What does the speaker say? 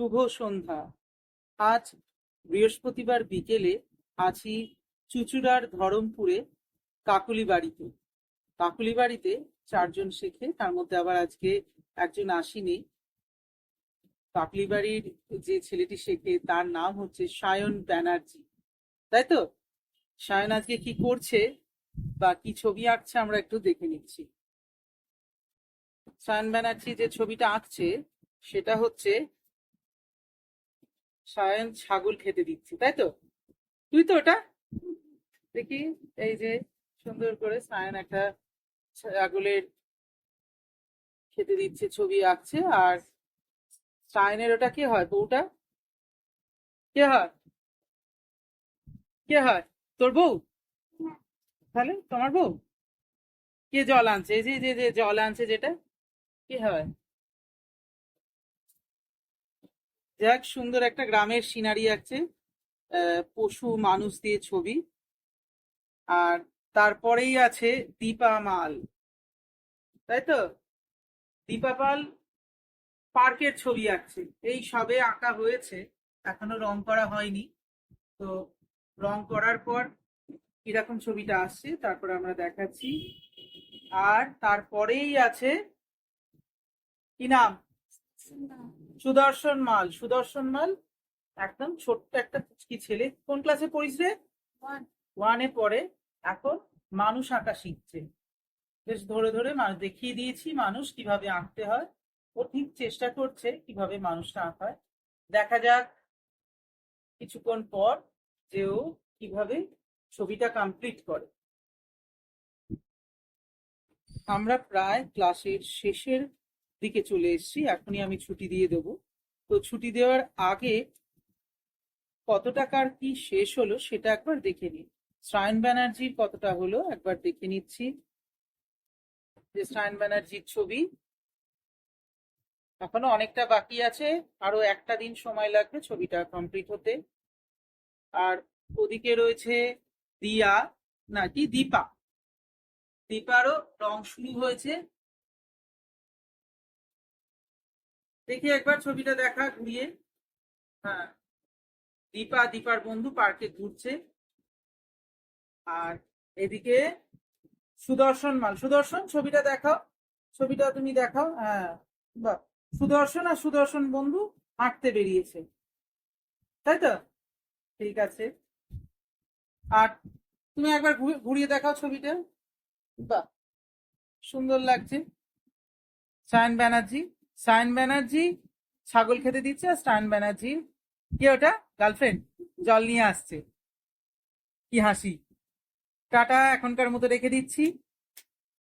শুভ সন্ধ্যা। আজ বৃহস্পতিবার বিকেলে আছি চুচুড়ার ধরমপুরে কাকুলি বাড়িতে। কাকুলি বাড়িতে চারজন শেখে, তার মধ্যে আবার আজকে একজন আসেনি। কাকলি বাড়ির যে ছেলেটি শেখে, তার নাম হচ্ছে সায়ন ব্যানার্জি। তাই তো? সায়ন আজকে কি করছে বা কি ছবি আঁকছে আমরা একটু দেখে নিচ্ছি। সায়ন ব্যানার্জি যে ছবিটা আঁকছে, সেটা হচ্ছে সায়ন ছাগল খেতে দিচ্ছে, তাই তো? তুই তো ওটা? দেখি, এই যে সুন্দর করে সায়ন একটা ছাগলের খেতে দিচ্ছে, ছবি আঁকছে, আর সায়নের ওটা কে হয়, বউটা? কে হয়? কে হয়? তোর বউ? তাহলে তোমার বউ? কে জল আনছে? এই যে যে যে জল আনছে যেটা, কে হয়? যাক সুন্দর একটা গ্রামের সিনারি আছে। পশু, মানুষ দিয়ে ছবি। আর তারপরেই আছে দীপা মাল। তাই তো? দীপা পাল পার্কের ছবি আঁকছে। এই সবে আঁকা হয়েছে। এখনও রং করা হয়নি। তো রং করার পর কীরকম ছবিটা আসছে, তারপরে আমরা দেখাচ্ছি। আর তারপরেই আছে কি নাম? সুদর্শন মাল সুদর্শন মাল? একদম ছোট্ট একটা কি ছেলে? কোন ক্লাসে পড়িস রে? ওয়ানে পড়ে। এখন মানুষ আঁকা শিখছে। বেশ ধরে ধরে মানুষ দেখিয়ে দিয়েছি মানুষ কীভাবে আঁকতে হয়। ও ঠিক চেষ্টা করছে কীভাবে মানুষটা আঁকায় দেখা যাক কিছুক্ষণ পর যে ও কীভাবে ছবিটা কমপ্লিট করে। আমরা প্রায় ক্লাসের শেষের দিকে চলে এসেছি, এখনই আমি ছুটি দিয়ে দেব। তো ছুটি দেওয়ার আগে কত টাকার কি শেষ হলো সেটা একবার দেখে নিই। শ্রায়ন ব্যানার্জির কতটা হলো একবার দেখে নিচ্ছি। যে শ্রায়ন ব্যানার্জির ছবি। এখনও অনেকটা বাকি আছে, আরও একটা দিন সময় লাগবে ছবিটা কমপ্লিট হতে। আর ওদিকে রয়েছে দিয়া, না কি, দীপা। দীপারও রং শুরু হয়েছে। দেখি একবার ছবিটা দেখা ঘুরিয়ে হ্যাঁ। দীপা, দীপার বন্ধু পার্কে ঘুরছে। আর এদিকে সুদর্শন মাল। সুদর্শন, ছবিটা দেখাও। ছবিটা তুমি দেখাও। হ্যাঁ। বাহ! সুদর্শন আর সুদর্শন বন্ধু হাঁটতে বেরিয়েছে। তাই তো? ঠিক আছে। আর তুমি একবার ঘুরে- ঘুরিয়ে দেখাও ছবিটা। বাহ! সুন্দর লাগছে। সায়ন ব্যানার্জি। সায়ন ব্যানার্জি ছাগল খেতে দিচ্ছে আর সায়ন ব্যানার্জি কে ওটা? গার্লফ্রেন্ড জল নিয়ে আসছে। কি হাসি। টাটা এখনকার মতো রেখে দিচ্ছি।